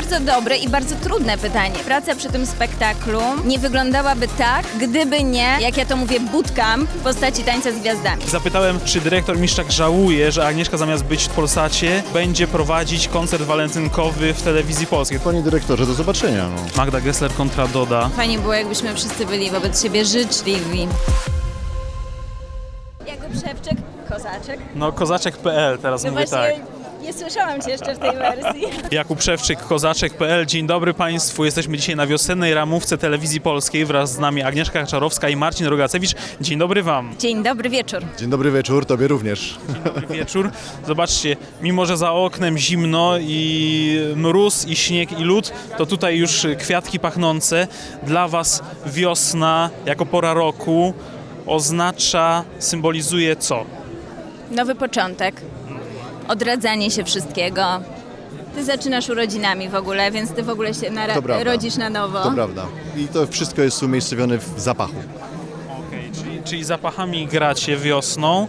bardzo dobre i bardzo trudne pytanie. Praca przy tym spektaklu nie wyglądałaby tak, gdyby nie, jak ja to mówię, bootcamp w postaci tańca z gwiazdami. Zapytałem, czy dyrektor Miszczak żałuje, że Agnieszka zamiast być w Polsacie będzie prowadzić koncert walentynkowy w telewizji polskiej. Panie dyrektorze, do zobaczenia. No. Magda Gessler kontra Doda. Fajnie było, jakbyśmy wszyscy byli wobec siebie życzliwi. Jakub Szewczyk, kozaczek. No kozaczek.pl teraz No mówię właśnie, tak. Nie słyszałam cię jeszcze w tej wersji. Jakub Szewczyk, kozaczek.pl. Dzień dobry Państwu. Jesteśmy dzisiaj na wiosennej ramówce telewizji polskiej. Wraz z nami Agnieszka Czarowska i Marcin Rogacewicz. Dzień dobry Wam. Dzień dobry wieczór. Dzień dobry wieczór, tobie również. Dobry wieczór. Zobaczcie, mimo że za oknem zimno i mróz, i śnieg, i lód, to tutaj już kwiatki pachnące. Dla Was wiosna jako pora roku oznacza, symbolizuje co? Nowy początek, odradzanie się wszystkiego. Ty zaczynasz urodzinami w ogóle, więc ty w ogóle się nara- To prawda. rodzisz na nowo. To prawda. I to wszystko jest umiejscowione w zapachu. Okej, czyli, czyli zapachami gracie wiosną.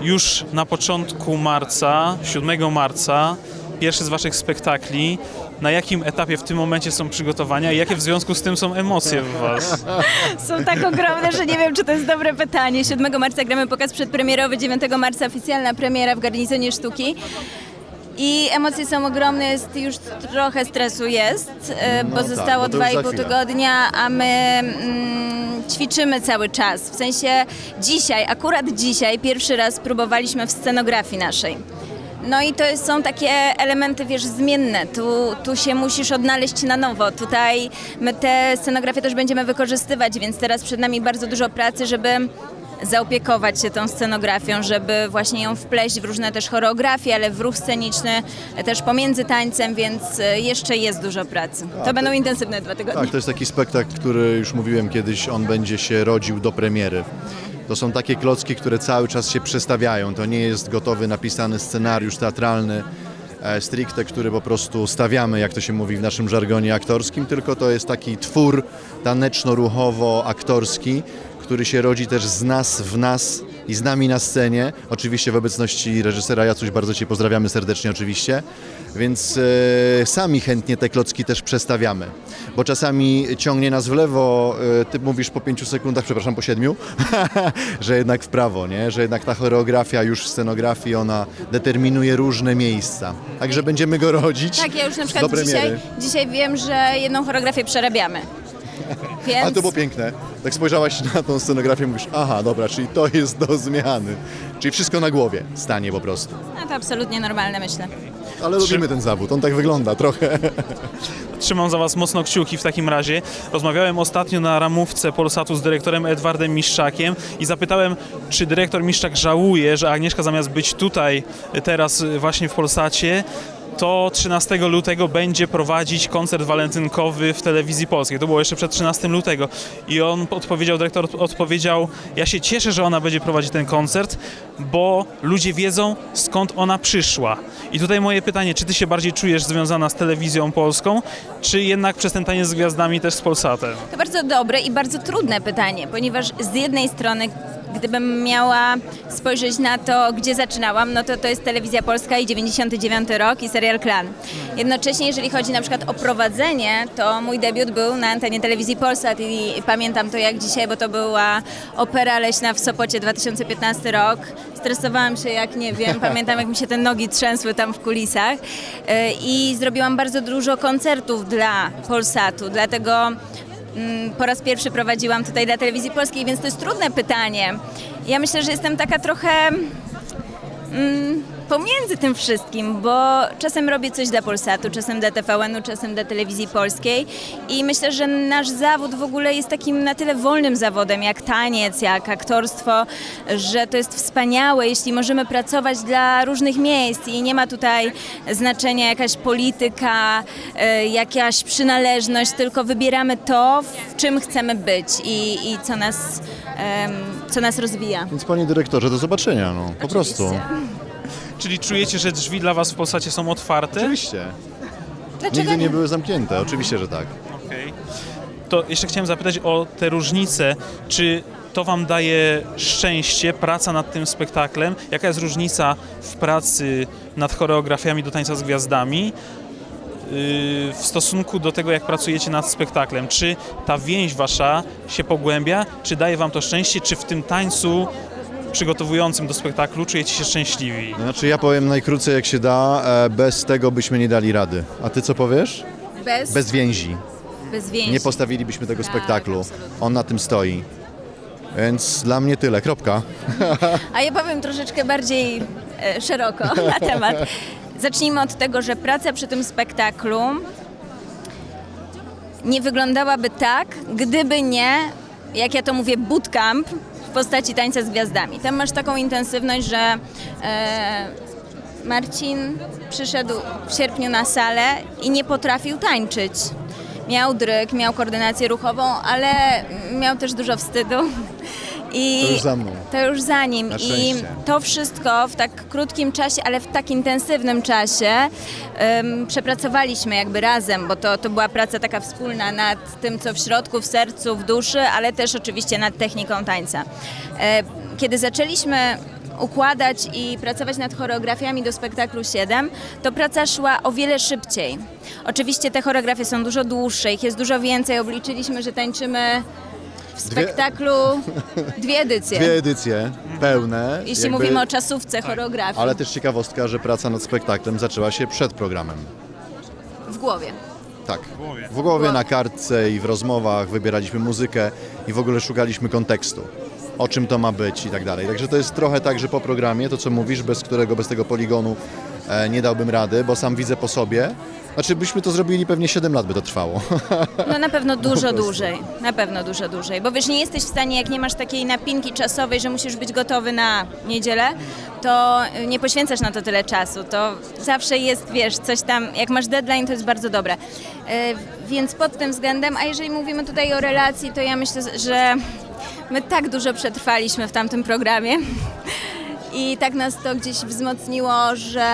Już na początku marca, 7 marca, pierwszy z Waszych spektakli. Na jakim etapie w tym momencie są przygotowania i jakie w związku z tym są emocje w Was? Są tak ogromne, że nie wiem, czy to jest dobre pytanie. 7 marca gramy pokaz przedpremierowy, 9 marca oficjalna premiera w Garnizonie Sztuki. I emocje są ogromne, jest już trochę stresu jest, e, bo tak, zostało za 2,5 chwilę. tygodnia, a my mm, ćwiczymy cały czas. W sensie dzisiaj, akurat dzisiaj, pierwszy raz próbowaliśmy w scenografii naszej. No i to jest, są takie elementy, wiesz, zmienne. Tu, tu się musisz odnaleźć na nowo. Tutaj my te scenografie też będziemy wykorzystywać, więc teraz przed nami bardzo dużo pracy, żeby zaopiekować się tą scenografią, żeby właśnie ją wpleść w różne też choreografie, ale w ruch sceniczny też pomiędzy tańcem, więc e, jeszcze jest dużo pracy. To będą intensywne dwa tygodnie. Tak, to jest taki spektakl, który już mówiłem kiedyś, on będzie się rodził do premiery. To są takie klocki, które cały czas się przestawiają. To nie jest gotowy, napisany scenariusz teatralny, e, stricte, który po prostu stawiamy, jak to się mówi w naszym żargonie aktorskim, tylko to jest taki twór taneczno-ruchowo-aktorski, który się rodzi też z nas w nas i z nami na scenie. Oczywiście w obecności reżysera Jacuś bardzo Cię pozdrawiamy serdecznie oczywiście. Więc e, sami chętnie te klocki też przestawiamy. Bo czasami ciągnie nas w lewo, e, ty mówisz po pięciu sekundach, przepraszam, po siedmiu, że jednak w prawo, nie? Że jednak ta choreografia już w scenografii, ona determinuje różne miejsca. Także będziemy go rodzić Tak, ja już na przykład dzisiaj, dzisiaj wiem, że jedną choreografię przerabiamy. Więc... A to było piękne. Tak spojrzałaś na tą scenografię i mówisz, aha, dobra, czyli to jest do zmiany. Czyli wszystko na głowie stanie po prostu. No to absolutnie normalne, myślę. Ale lubimy ten zawód, on tak wygląda trochę. Trzymam za Was mocno kciuki w takim razie. Rozmawiałem ostatnio na ramówce Polsatu z dyrektorem Edwardem Miszczakiem i zapytałem, czy dyrektor Miszczak żałuje, że Agnieszka zamiast być tutaj teraz właśnie w Polsacie, to 13 lutego będzie prowadzić koncert walentynkowy w telewizji polskiej. To było jeszcze przed 13 lutego. I on odpowiedział, dyrektor odpowiedział, ja się cieszę, że ona będzie prowadzić ten koncert, bo ludzie wiedzą, skąd ona przyszła. I tutaj moje pytanie, czy ty się bardziej czujesz związana z telewizją polską, czy jednak przez ten taniec z gwiazdami też z Polsatem? To bardzo dobre i bardzo trudne pytanie, ponieważ z jednej strony, gdybym miała spojrzeć na to, gdzie zaczynałam, no to to jest Telewizja Polska i 99 rok i serial Klan. Jednocześnie, jeżeli chodzi na przykład o prowadzenie, to mój debiut był na antenie Telewizji Polsat i, pamiętam to jak dzisiaj, bo to była Opera Leśna w Sopocie 2015 rok. Stresowałam się jak nie wiem, pamiętam jak mi się te nogi trzęsły tam w kulisach Yy, i zrobiłam bardzo dużo koncertów dla Polsatu, dlatego po raz pierwszy prowadziłam tutaj dla telewizji polskiej, więc to jest trudne pytanie. Ja myślę, że jestem taka trochę mm, pomiędzy tym wszystkim, bo czasem robię coś dla Polsatu, czasem dla TVN-u, czasem dla telewizji polskiej i myślę, że nasz zawód w ogóle jest takim na tyle wolnym zawodem, jak taniec, jak aktorstwo, że to jest wspaniałe, jeśli możemy pracować dla różnych miejsc i nie ma tutaj znaczenia jakaś polityka, e, jakaś przynależność, tylko wybieramy to, w czym chcemy być i, i co, nas, em, co nas rozwija. Więc panie dyrektorze, do zobaczenia, no, po prostu. Czyli czujecie, że drzwi dla Was w Polsacie są otwarte? Oczywiście. Dlaczego Nigdy nie? nie były zamknięte, oczywiście, że tak. Okej. To jeszcze chciałem zapytać o te różnice. Czy to Wam daje szczęście, praca nad tym spektaklem? Jaka jest różnica w pracy nad choreografiami do tańca z gwiazdami w stosunku do tego, jak pracujecie nad spektaklem? Czy ta więź wasza się pogłębia, czy daje wam to szczęście, czy w tym tańcu przygotowującym do spektaklu czujecie się szczęśliwi? Znaczy ja powiem najkrócej jak się da, e, bez tego byśmy nie dali rady. A ty co powiesz? Bez, Bez więzi. bez więzi. Nie postawilibyśmy tego Tak, spektaklu. absolutnie. On na tym stoi. Więc dla mnie tyle, kropka. A ja powiem troszeczkę bardziej e, szeroko na temat. Zacznijmy od tego, że praca przy tym spektaklu nie wyglądałaby tak, gdyby nie, jak ja to mówię, bootcamp w postaci tańca z gwiazdami. Tam masz taką intensywność, że e, Marcin przyszedł w sierpniu na salę i nie potrafił tańczyć. Miał dryk, miał koordynację ruchową, ale miał też dużo wstydu. I To już za mną. to już za nim. I to wszystko w tak krótkim czasie, ale w tak intensywnym czasie em, przepracowaliśmy jakby razem, bo to, to była praca taka wspólna nad tym, co w środku, w sercu, w duszy, ale też oczywiście nad techniką tańca. E, Kiedy zaczęliśmy układać i pracować nad choreografiami do spektaklu 7, to praca szła o wiele szybciej. Oczywiście te choreografie są dużo dłuższe, ich jest dużo więcej. Obliczyliśmy, że tańczymy w Dwie- spektaklu dwie edycje. Dwie edycje pełne. Jeśli jakby- mówimy o czasówce choreografii Ale też ciekawostka, że praca nad spektaklem zaczęła się przed programem. w głowie. Tak. głowie. W głowie, na kartce i w rozmowach wybieraliśmy muzykę i w ogóle szukaliśmy kontekstu. O czym to ma być i tak dalej. Także to jest trochę tak, że po programie, to co mówisz, bez którego, bez tego poligonu e, nie dałbym rady, bo sam widzę po sobie. Znaczy byśmy to zrobili, pewnie 7 lat by to trwało. No na pewno dużo dłużej, na pewno dużo dłużej, bo wiesz, nie jesteś w stanie, jak nie masz takiej napinki czasowej, że musisz być gotowy na niedzielę, to nie poświęcasz na to tyle czasu, to zawsze jest, wiesz, coś tam, jak masz deadline, to jest bardzo dobre. Y, Więc pod tym względem, a jeżeli mówimy tutaj o relacji, to ja myślę, że my tak dużo przetrwaliśmy w tamtym programie i tak nas to gdzieś wzmocniło, że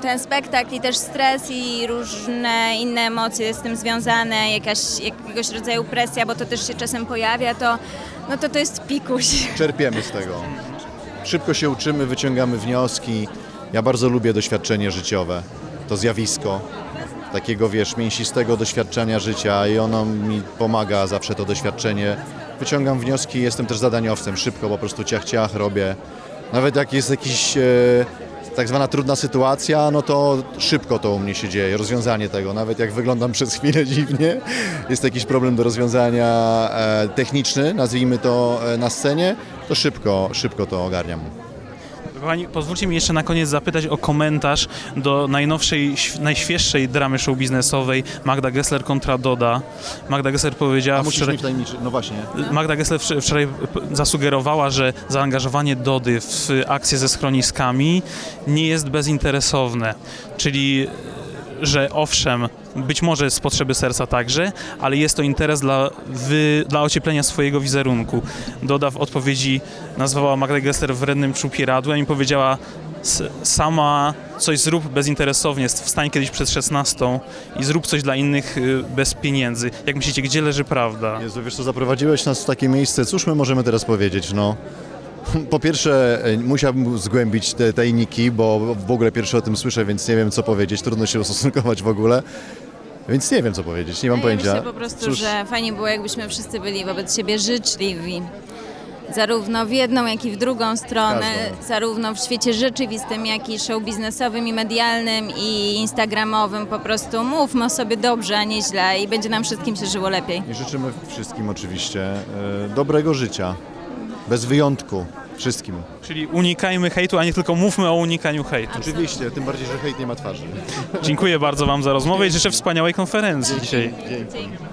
ten spektakl i też stres i różne inne emocje z tym związane, jakaś, jakiegoś rodzaju presja, bo to też się czasem pojawia, to, no to to jest pikuś. Czerpiemy z tego. Szybko się uczymy, wyciągamy wnioski. Ja bardzo lubię doświadczenie życiowe, to zjawisko takiego, wiesz, mięsistego doświadczenia życia i ono mi pomaga zawsze to doświadczenie. Wyciągam wnioski, jestem też zadaniowcem, szybko po prostu ciach, ciach robię. Nawet jak jest jakiś e, tak zwana trudna sytuacja, no to szybko to u mnie się dzieje, rozwiązanie tego. Nawet jak wyglądam przez chwilę dziwnie, jest jakiś problem do rozwiązania e, techniczny, nazwijmy to e, na scenie, to szybko, szybko to ogarniam. Kochani, pozwólcie mi jeszcze na koniec zapytać o komentarz do najnowszej, najświeższej dramy show biznesowej Magda Gessler kontra Doda. Magda Gessler powiedziała A musisz wczoraj... mi wtajemniczy, no właśnie. Magda Gessler wczor- wczoraj zasugerowała, że zaangażowanie Dody w akcje ze schroniskami nie jest bezinteresowne. Czyli, że owszem, być może z potrzeby serca także, ale jest to interes dla, wy, dla ocieplenia swojego wizerunku. Doda w odpowiedzi nazwała Magdę Gessler wrednym czupieradłem i powiedziała "S- sama coś zrób bezinteresownie, wstań kiedyś przed 16 i zrób coś dla innych y, bez pieniędzy. Jak myślicie, gdzie leży prawda? Jezu, wiesz co, zaprowadziłeś nas w takie miejsce, cóż my możemy teraz powiedzieć, no. Po pierwsze, e, musiałbym zgłębić te tajniki, bo w ogóle pierwszy o tym słyszę, więc nie wiem co powiedzieć, trudno się ustosunkować w ogóle. Więc nie wiem co powiedzieć, nie mam Ja pojęcia. myślę po prostu, Cóż, że fajnie było, jakbyśmy wszyscy byli wobec siebie życzliwi. Zarówno w jedną, jak i w drugą stronę, Każdą. zarówno w świecie rzeczywistym, jak i show biznesowym i medialnym i instagramowym. Po prostu mówmy o sobie dobrze, a nie źle i będzie nam wszystkim się żyło lepiej. I życzymy wszystkim oczywiście e, dobrego życia, bez wyjątku, wszystkim. Czyli unikajmy hejtu, a nie tylko mówmy o unikaniu hejtu. Oczywiście, tym bardziej, że hejt nie ma twarzy. Dziękuję bardzo Wam za rozmowę i życzę wspaniałej konferencji dzisiaj. Dzięki.